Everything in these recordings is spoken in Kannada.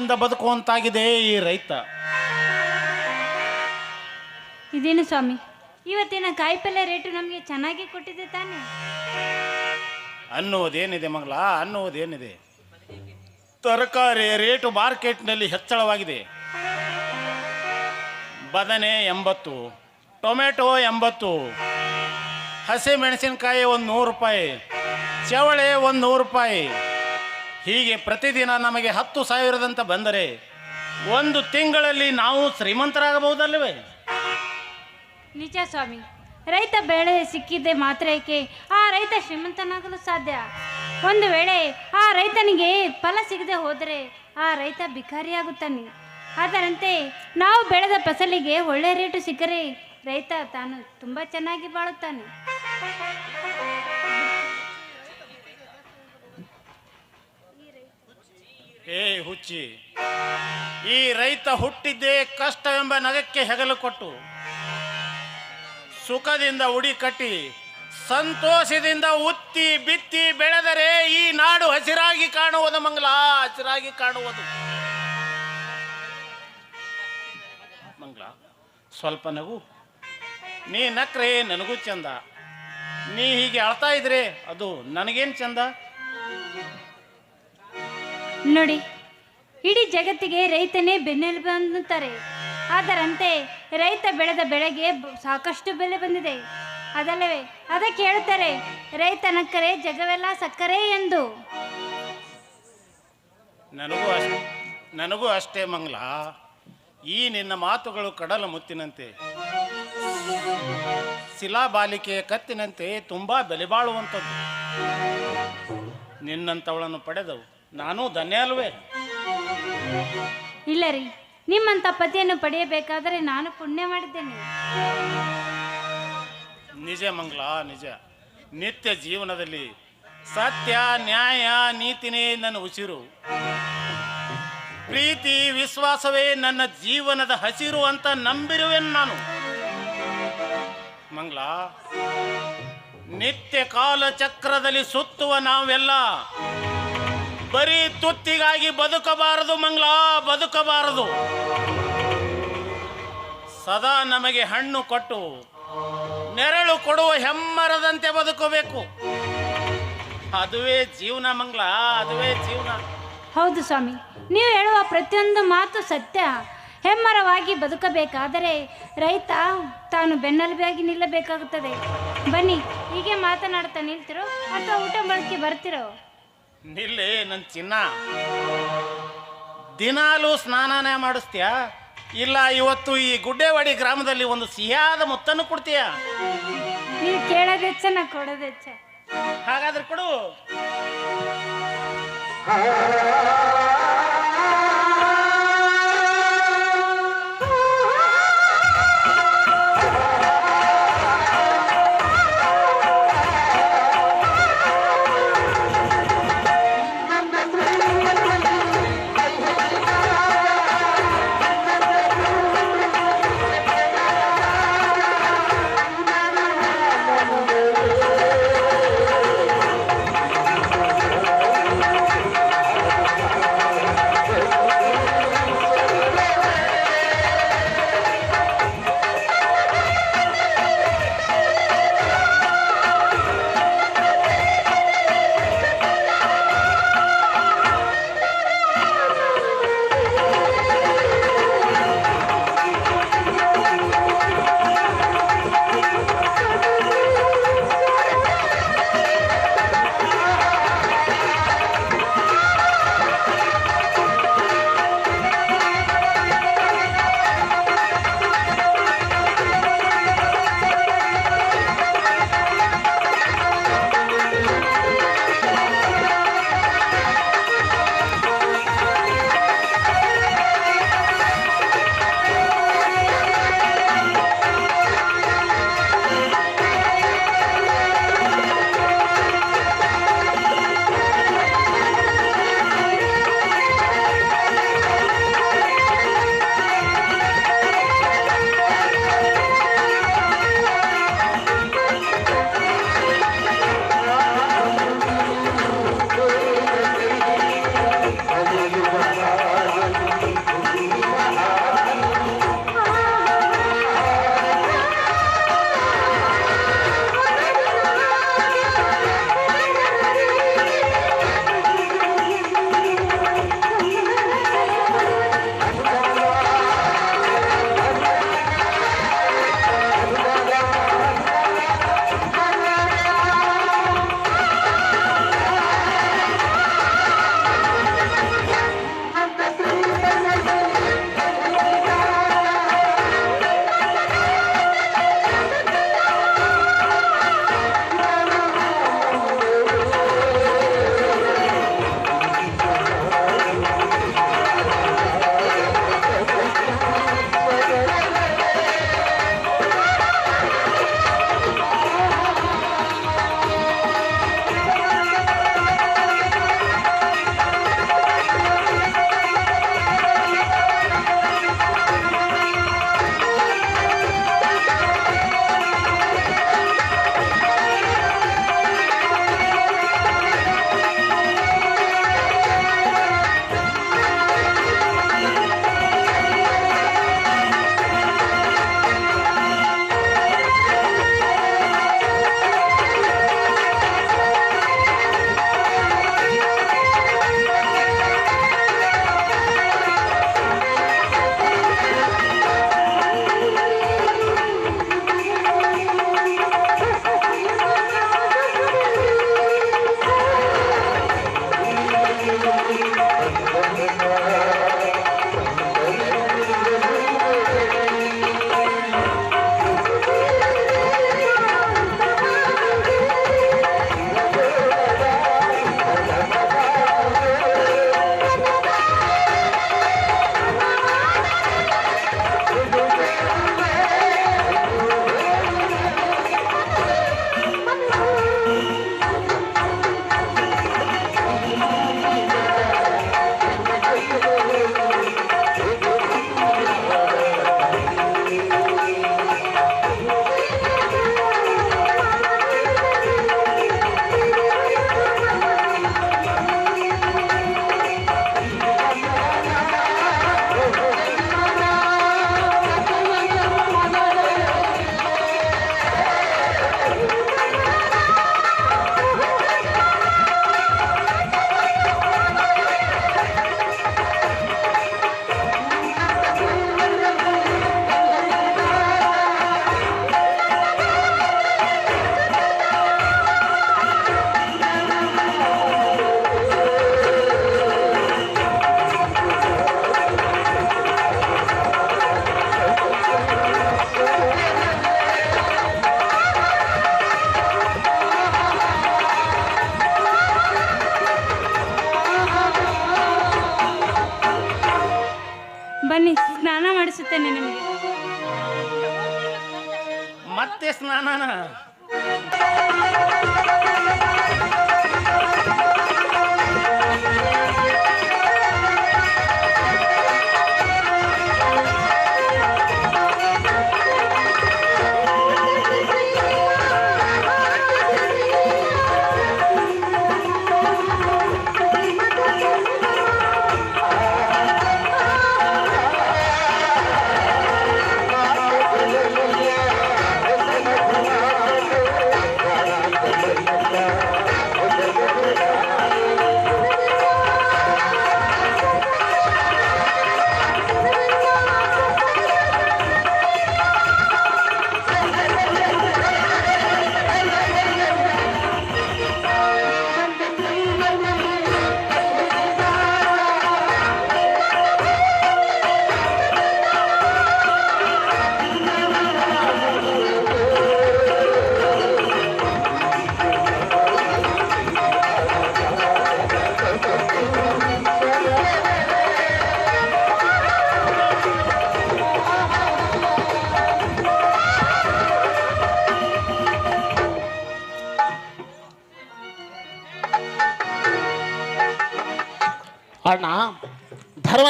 ನೆಮ್ಮದಿಯಿಂದ ಬದುಕುವಂತಾಗಿದೆ ಈ ರೈತ. ಇದೇನು ಸ್ವಾಮಿ? ಇವತ್ತಿನ ಕಾಯಿಪಲ್ಯ ರೇಟು ನಮಗೆ ಚೆನ್ನಾಗಿ ಕೊಟ್ಟಿದೆ ತಾನೆ? ಅನ್ನುವುದೇನಿದೆ ಮಗಳ ಅನ್ನುವುದೇನಿದೆ? ತರಕಾರಿ ರೇಟು ಮಾರ್ಕೆಟ್ನಲ್ಲಿ ಹೆಚ್ಚಳವಾಗಿದೆ. ಬದನೆ ಎಂಬತ್ತು ಟೊಮೆಟೊ ಎಂಬತ್ತು ಹಸಿ ಮೆಣಸಿನಕಾಯಿ ಒಂದು ನೂರು ರೂಪಾಯಿ ಚವಳೆ ಒಂದು ನೂರು ರೂಪಾಯಿ ಹೀಗೆ ಪ್ರತಿದಿನ ನಮಗೆ ಹತ್ತು ಸಾವಿರದಂತ ಬಂದರೆ ಒಂದು ತಿಂಗಳಲ್ಲಿ ನಾವು ಶ್ರೀಮಂತರಾಗಬಹುದಲ್ಲವೇ? ನಿಜ ಸ್ವಾಮಿ, ರೈತ ಬೆಳೆ ಸಿಕ್ಕಿದ್ದೆ ಮಾತ್ರ ಏಕೆ ಆ ರೈತ ಶ್ರೀಮಂತನಾಗಲು ಸಾಧ್ಯ? ಒಂದು ವೇಳೆ ಆ ರೈತನಿಗೆ ಫಲ ಸಿಗದೆ ಹೋದರೆ ಆ ರೈತ ಭಿಕಾರಿಯಾಗುತ್ತಾನೆ. ಅದರಂತೆ ನಾವು ಬೆಳೆದ ಫಸಲಿಗೆ ಒಳ್ಳೆ ರೇಟು ಸಿಕ್ಕರೆ ರೈತ ತಾನು ತುಂಬ ಚೆನ್ನಾಗಿ ಬಾಳುತ್ತಾನೆ. ಏ ಹುಚ್ಚಿ, ಈ ರೈತ ಹುಟ್ಟಿದ್ದೇ ಕಷ್ಟವೆಂಬ ನಗಕ್ಕೆ ಹೆಗಲು ಕೊಟ್ಟು ಸುಖದಿಂದ ಉಡಿ ಕಟ್ಟಿ ಸಂತೋಷದಿಂದ ಉತ್ತಿ ಬಿತ್ತಿ ಬೆಳೆದರೆ ಈ ನಾಡು ಹಸಿರಾಗಿ ಕಾಣುವುದು ಮಂಗಲ, ಹಸಿರಾಗಿ ಕಾಣುವುದು. ಮಂಗಲ, ಸ್ವಲ್ಪ ನಗು. ನೀ ನಕ್ರೆ, ನನಗೂ ಚಂದ. ನೀ ಹೀಗೆ ಅಳ್ತಾ ಇದ್ರೆ ಅದು ನನಗೇನು ಚಂದ? ನೋಡಿ, ಇಡೀ ಜಗತ್ತಿಗೆ ರೈತನೇ ಬೆನ್ನೆಲುಬು ಅನ್ನುತ್ತಾರೆ ಅದರಂತೆ ರೈತ ಬೆಳೆದ ಬೆಳೆಗೆ ಸಾಕಷ್ಟು ಬೆಲೆ ಬಂದಿದೆ. ಅದಲ್ಲವೇ ಅದಕ್ಕೆ ಹೇಳ್ತಾರೆ ರೈತನ ಕರೆ ಜಗವೆಲ್ಲ ಸಕ್ಕರೆ ಎಂದು. ನನಗೂ ಅಷ್ಟೇ ನನಗೂ ಅಷ್ಟೇ ಮಂಗಲ. ಈ ನಿನ್ನ ಮಾತುಗಳು ಕಡಲ ಮುತ್ತಿನಂತೆ. ಶಿಲಾಬಾಲಿಕೆಯ ಕತ್ತಿನಂತೆ ತುಂಬ ಬೆಲೆ ಬಾಳುವಂಥದ್ದು. ನಿನ್ನಂಥವಳನ್ನು ಪಡೆದವು. ನಾನು ಧನ್ಯ ಅಲ್ವೇ? ಇಲ್ಲ ರೀ ನಿಮ್ಮಂಥ ಪತಿಯನ್ನು ಪಡೆಯಬೇಕಾದರೆ ನಾನು ಪುಣ್ಯ ಮಾಡಿದ್ದೇನೆ. ನಿಜ ಮಂಗಲ ನಿಜ. ನಿತ್ಯ ಜೀವನದಲ್ಲಿ ಸತ್ಯ ನ್ಯಾಯ ನೀತಿನೇ ನನ್ನ ಉಸಿರು. ಪ್ರೀತಿ ವಿಶ್ವಾಸವೇ ನನ್ನ ಜೀವನದ ಹಸಿರು ಅಂತ ನಂಬಿರುವೆನು ನಾನು. ಮಂಗಲ ನಿತ್ಯ ಕಾಲ ಚಕ್ರದಲ್ಲಿ ಸುತ್ತುವ ನಾವೆಲ್ಲ ಬರೀ ತುತ್ತಿಗಾಗಿ ಬದುಕಬಾರದು ಮಂಗಲ, ಬದುಕಬಾರದು. ಸದಾ ನಮಗೆ ಹಣ್ಣು ಕೊಟ್ಟು, ನೆರಳು ಕೊಡುವ ಹೆಮ್ಮರದಂತೆ ಬದುಕಬೇಕು. ಅದುವೇ ಜೀವನ ಮಂಗಲ, ಅದುವೇ ಜೀವನ. ಹೌದು ಸ್ವಾಮಿ, ನೀವು ಹೇಳುವ ಪ್ರತಿಯೊಂದು ಮಾತು ಸತ್ಯ. ಹೆಮ್ಮರವಾಗಿ ಬದುಕಬೇಕಾದರೆ ರೈತ ತಾನು ಬೆನ್ನೆಲುಬಾಗಿ ನಿಲ್ಲಬೇಕಾಗುತ್ತದೆ. ಬನ್ನಿ, ಹೀಗೆ ಮಾತನಾಡ್ತಾ ನಿಲ್ತಿರೋ ಅಥವಾ ಊಟ ಬಳಕೆ ಬರ್ತಿರೋ? ನಿಲ್ಲಿ ನನ್ನ ಚಿನ್ನ. ದಿನಾಲೂ ಸ್ನಾನನೇ ಮಾಡಿಸ್ತೀಯ? ಇಲ್ಲ ಇವತ್ತು ಈ ಗುಡ್ಡೆವಾಡಿ ಗ್ರಾಮದಲ್ಲಿ ಒಂದು ಸಿಹಿಯಾದ ಮುತ್ತನ್ನು ಕೊಡ್ತೀಯಾ? ನೀವು ಕೇಳೋದೆಚ್ಚ ನಾ ಕೊಡೋದೆಚ್ಚ. ಹಾಗಾದ್ರೆ ಕೊಡು.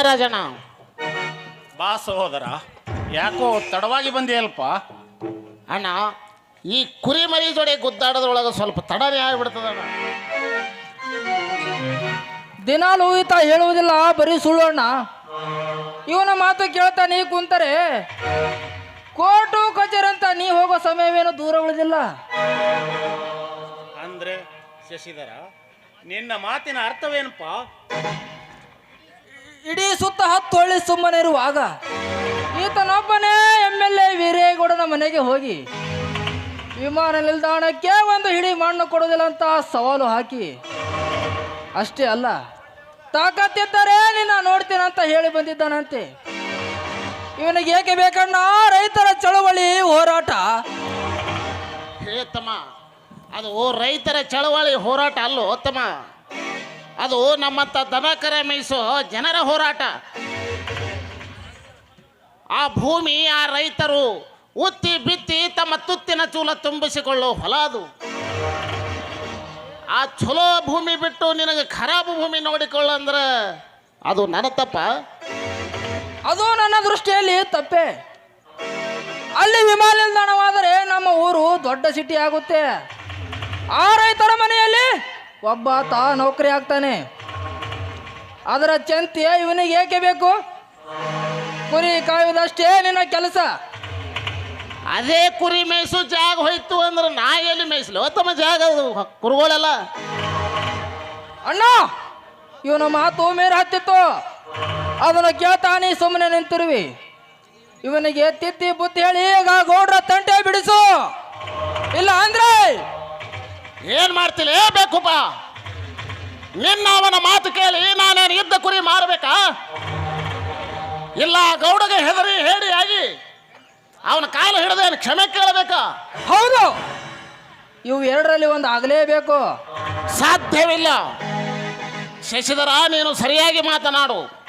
ಧರ್ಮರಾಜಣ್ಣ ಬಾ ಸಹೋದರ ಯಾಕೋ ತಡವಾಗಿ ಬಂದಿಯಲ್ಪ ಅಣ್ಣ ಈ ಕುರಿ ಮರಿ ಜೋಡಿ ಗುದ್ದಾಡೋದ್ರೊಳಗೆ ಸ್ವಲ್ಪ ತಡನೇ ಆಗ್ಬಿಡ್ತದಣ್ಣ ದಿನಾಲು ಈತ ಹೇಳುವುದಿಲ್ಲ ಬರೀ ಸುಳ್ಳು ಅಣ್ಣ. ಇವನ ಮಾತು ಕೇಳ್ತಾ ನೀ ಕುಂತರೆ ಕೋಟು ಕಚೇರಿ ಅಂತ ನೀ ಹೋಗೋ ಸಮಯವೇನು ದೂರ ಉಳಿದಿಲ್ಲ. ಅಂದ್ರೆ ಶಶಿಧರ ನಿನ್ನ ಮಾತಿನ ಅರ್ಥವೇನಪ್ಪ? ಇಡೀ ಸುತ್ತ ಹತ್ತು ಹೊಳ್ಳಿ ಸುಮ್ಮನೆ ಇರುವಾಗ ಈತನೊಬ್ಬನೇ ಎಂ ಎಲ್ ಎ ವೀರೇಗೌಡನ ಮನೆಗೆ ಹೋಗಿ ವಿಮಾನ ನಿಲ್ದಾಣಕ್ಕೆ ಒಂದು ಹಿಡಿ ಮಣ್ಣು ಕೊಡೋದಿಲ್ಲ ಅಂತ ಸವಾಲು ಹಾಕಿ. ಅಷ್ಟೇ ಅಲ್ಲ, ತಾಕತ್ತಿದ್ದರೆ ನಿನ್ನ ನೋಡ್ತೀನಂತ ಹೇಳಿ ಬಂದಿದ್ದಾನಂತೆ. ಇವನಿಗೆ ಏಕೆ ಬೇಕಣ್ಣ? ರೈತರ ಚಳವಳಿ ಹೋರಾಟ. ಹೇ ತಮ್ಮ, ಅದು ರೈತರ ಚಳವಳಿ ಹೋರಾಟ ಅಲ್ಲೋ ತಮ್ಮ. ಅದು ನಮ್ಮಂಥ ದನ ಕರೆ ಮೇಯಿಸೋ ಜನರ ಹೋರಾಟ. ಆ ಭೂಮಿ, ಆ ರೈತರು ಉತ್ತಿ ಬಿತ್ತಿ ತಮ್ಮ ತುತ್ತಿನ ಚೂಲ ತುಂಬಿಸಿಕೊಳ್ಳೋ ಹೊಲ ಅದು. ಆ ಚಲೋ ಭೂಮಿ ಬಿಟ್ಟು ನಿನಗೆ ಖರಾಬು ಭೂಮಿ ನೋಡಿಕೊಳ್ಳಂದ್ರೆ ಅದು ನನ್ನ ತಪ್ಪ. ಅದು ನನ್ನ ದೃಷ್ಟಿಯಲ್ಲಿ ತಪ್ಪೆ. ಅಲ್ಲಿ ವಿಮಾನ ನಿಲ್ದಾಣವಾದರೆ ನಮ್ಮ ಊರು ದೊಡ್ಡ ಸಿಟಿ ಆಗುತ್ತೆ. ಆ ರೈತರ ಮನೆಯಲ್ಲಿ ಒಬ್ಬ ತಾ ನೌಕರಿ ಆಗ್ತಾನೆ. ಅದರ ಚಂತೆ ಇವನಿಗೆ ಏಕೆ ಬೇಕು? ಕುರಿ ಕಾಯುವುದಷ್ಟೇ ನಿನ್ನ ಕೆಲಸ. ಅದೇ ಕುರಿ ಮೇಯ್ಸು ಜಾಗ ಹೋಯ್ತು ಅಂದ್ರೆ ನಾ ಎಲ್ಲಿ ಮೇಯಿಸ್ಲಿ? ತಮ್ಮ ಜಾಗ ಅದು ಕುರುಗಳೆಲ್ಲ. ಅಣ್ಣ ಇವನ ಮಾತು ಮೇರೆ ಹತ್ತಿತ್ತು. ಅದನ್ನು ಕೇಳ್ತಾನೆ ಸುಮ್ಮನೆ ನಿಂತಿರುವಿ. ಇವನಿಗೆ ತಿತ್ತಿ ಬುತ್ತಿ ಹೇಳಿ ಈಗ ಗೌಡ್ರ ತಂಟೆ ಬಿಡಿಸು. ಇಲ್ಲ ಅಂದ್ರೆ ಏನ್ ಮಾಡ್ತಿಲ್ಲ? ಏ ಬೇಕುಪ್ಪ ನಿನ್ನ ಅವನ ಮಾತು ಕೇಳಿ ನಾನೇನು ಇದ್ದ ಕುರಿ ಮಾರಬೇಕಾ? ಇಲ್ಲ ಗೌಡಗೆ ಹೆದರಿ ಹೇಳಿ ಆಗಿ ಅವನ ಕಾಲು ಹಿಡಿದೇನು ಕ್ಷಮೆ ಕೇಳಬೇಕಾ? ಹೌದು. ಇವು ಎರಡರಲ್ಲಿ ಒಂದು ಆಗಲೇಬೇಕು. ಸಾಧ್ಯವಿಲ್ಲ. ಶಶಿಧರ ನೀನು ಸರಿಯಾಗಿ ಮಾತನಾಡು.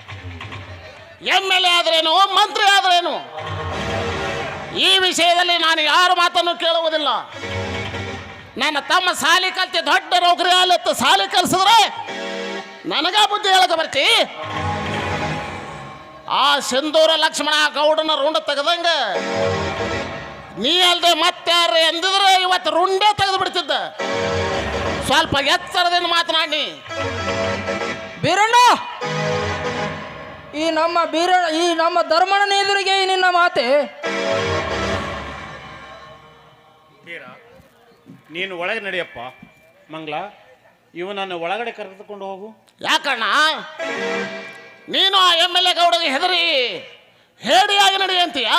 ಎಂ ಎಲ್ ಎ ಆದ್ರೇನು ಮಂತ್ರಿ ಆದ್ರೇನು? ಈ ವಿಷಯದಲ್ಲಿ ನಾನು ಯಾರ ಮಾತನ್ನು ಕೇಳುವುದಿಲ್ಲ. ನನ್ನ ತಮ್ಮ ಸಾಲಿ ಕಲ್ತಿ ದೊಡ್ಡ ನೌಕರಿ ಆಲತ್ತು ಸಾಲಿ ಕಲ್ಸಿದ್ರೆ ನನಗ ಬುದ್ಧಿ ಹೇಳಕ ಬರ್ತಿ? ಆ ಸಿಂಧೂರ ಲಕ್ಷ್ಮಣ ಗೌಡನ ರುಂಡ ತೆಗೆದಂಗ ನೀ ಅಲ್ದೆ ಮತ್ತಾರ ಎಂದಿದ್ರೆ ಇವತ್ತು ರುಂಡೇ ತೆಗೆದು ಬಿಡ್ತಿದ್ದ. ಸ್ವಲ್ಪ ಎತ್ತರದಿಂದ ಮಾತನಾಡಿ. ಬೀರಣ್ಣ ಈ ನಮ್ಮ ಬೀರ ಈ ನಮ್ಮ ಧರ್ಮಣ್ಣನ ಎದುರಿಗೆ ಈ ನಿನ್ನ ಮಾತೆ. ವೀರ ನೀನು ಒಳಗೆ ನಡೆಯಪ್ಪ. ಮಂಗ್ಲ ಇವನನ್ನು ಒಳಗಡೆ ಕರೆದುಕೊಂಡು ಹೋಗು. ಯಾಕಣ್ಣ? ನೀನು ಆ ಎಂ ಎಲ್ ಎ ಗೌಡಗೆ ಹೆದರಿ ಹೇಡಿಯಾಗಿ ನಡಿ ಅಂತೀಯ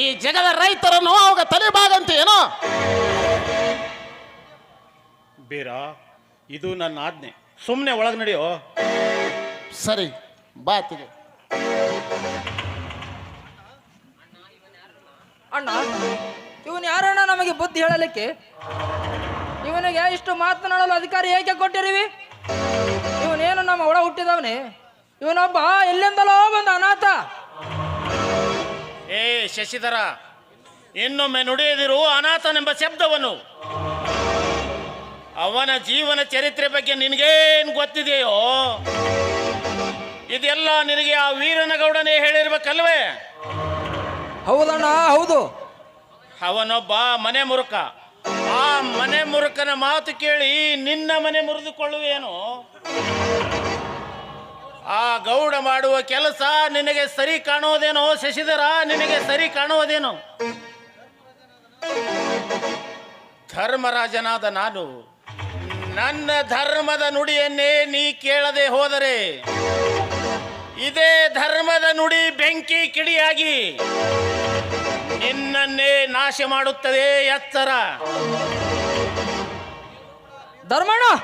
ಈ ಜಗದ ರೈತರನ್ನು ಅವಾಗ ತಲೆಬಾಗಂತೀಯೇನೋ? ಬೀರ ಇದು ನನ್ನ ಆಜ್ಞೆ. ಸುಮ್ಮನೆ ಒಳಗೆ ನಡೆಯೋ. ಸರಿ ಬಾತಿಗೆ ಅಣ್ಣ ಇವನು ಯಾರಣ್ಣ ನಮಗೆ ಬುದ್ಧಿ ಹೇಳಲಿಕ್ಕೆ? ಇವನಿಗೆ ಇಷ್ಟು ಮಾತನಾಡಲು ಅಧಿಕಾರ ಏಕೆ ಕೊಟ್ಟಿರಿವಿ ಇವನೇನು ನಮ್ಮ ಒಳ ಹುಟ್ಟಿದವನೇ? ಇವನೊಬ್ಬ ಎಲ್ಲಿಂದಲೋ ಬಂದ ಅನಾಥ. ಏ ಶಶಿಧರ ಇನ್ನೊಮ್ಮೆ ನುಡಿಯದಿರು ಅನಾಥನೆಂಬ ಶಬ್ದವನು. ಅವನ ಜೀವನ ಚರಿತ್ರೆ ಬಗ್ಗೆ ನಿನಗೇನು ಗೊತ್ತಿದೆಯೋ? ಇದೆಲ್ಲ ನಿನಗೆ ಆ ವೀರನಗೌಡನೇ ಹೇಳಿರ್ಬೇಕಲ್ವೇ? ಹೌದಣ್ಣ ಹೌದು. ಅವನೊಬ್ಬ ಮನೆ ಮುರುಕ. ಆ ಮನೆ ಮುರುಕನ ಮಾತು ಕೇಳಿ ನಿನ್ನ ಮನೆ ಮುರಿದುಕೊಳ್ಳುವೇನು. ಆ ಗೌಡ ಮಾಡುವ ಕೆಲಸ ನಿನಗೆ ಸರಿ ಕಾಣುವುದೇನೋ ಶಶಿಧರ, ನಿನಗೆ ಸರಿ ಕಾಣುವುದೇನೋ. ಧರ್ಮರಾಜನಾದ ನಾನು, ನನ್ನ ಧರ್ಮದ ನುಡಿಯನ್ನೇ ನೀ ಕೇಳದೆ ಹೋದರೆ, ಇದೇ ಧರ್ಮದ ನುಡಿ ಬೆಂಕಿ ಕಿಡಿಯಾಗಿ ನಿನ್ನನ್ನೇ ನಾಶ ಮಾಡುತ್ತದೆ ಎತ್ತರ. ಧರ್ಮಣ್ಣ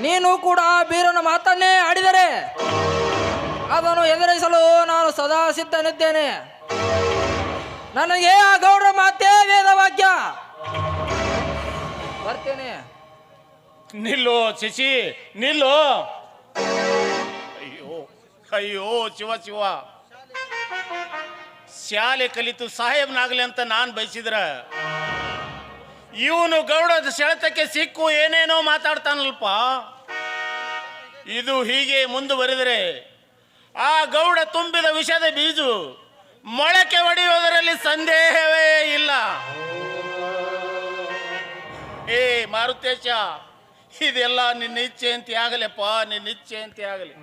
ನೀನು ಕೂಡ ಬೀರನ ಮಾತನ್ನೇ ಆಡಿದರೆ ಅದನ್ನು ಎದುರಿಸಲು ನಾನು ಸದಾ ಸಿದ್ಧನಿದ್ದೇನೆ. ನನಗೆ ಆ ಗೌಡ್ರ ಮಾತೇ ವೇದವಾಕ್ಯ. ಬರ್ತೇನೆ. ನಿಲ್ಲು ಶಿಶಿ ನಿಲ್ಲು. ಅಯ್ಯೋ ಅಯ್ಯೋ ಶಿವ ಶಿವ. ಶಾಲೆ ಕಲಿತು ಸಾಹೇಬ್ನಾಗಲಿ ಅಂತ ನಾನು ಬಯಸಿದ್ರ, ಇವನು ಗೌಡದ ಸೆಳೆತಕ್ಕೆ ಸಿಕ್ಕು ಏನೇನೋ ಮಾತಾಡ್ತಾನಲ್ಪ. ಇದು ಹೀಗೆ ಮುಂದುವರೆದರೆ ಆ ಗೌಡ ತುಂಬಿದ ವಿಷದ ಬೀಜು ಮೊಳಕೆ ಒಡೆಯುವುದರಲ್ಲಿ ಸಂದೇಹವೇ ಇಲ್ಲ. ಏ ಮಾರುತೇಶ, ಇದೆಲ್ಲ ನಿನ್ನ ಇಚ್ಛೆ ಅಂತ ಆಗಲಿಪ್ಪ, ನಿನ್ನ ಇಚ್ಛೆ ಅಂತ ಆಗಲಿ.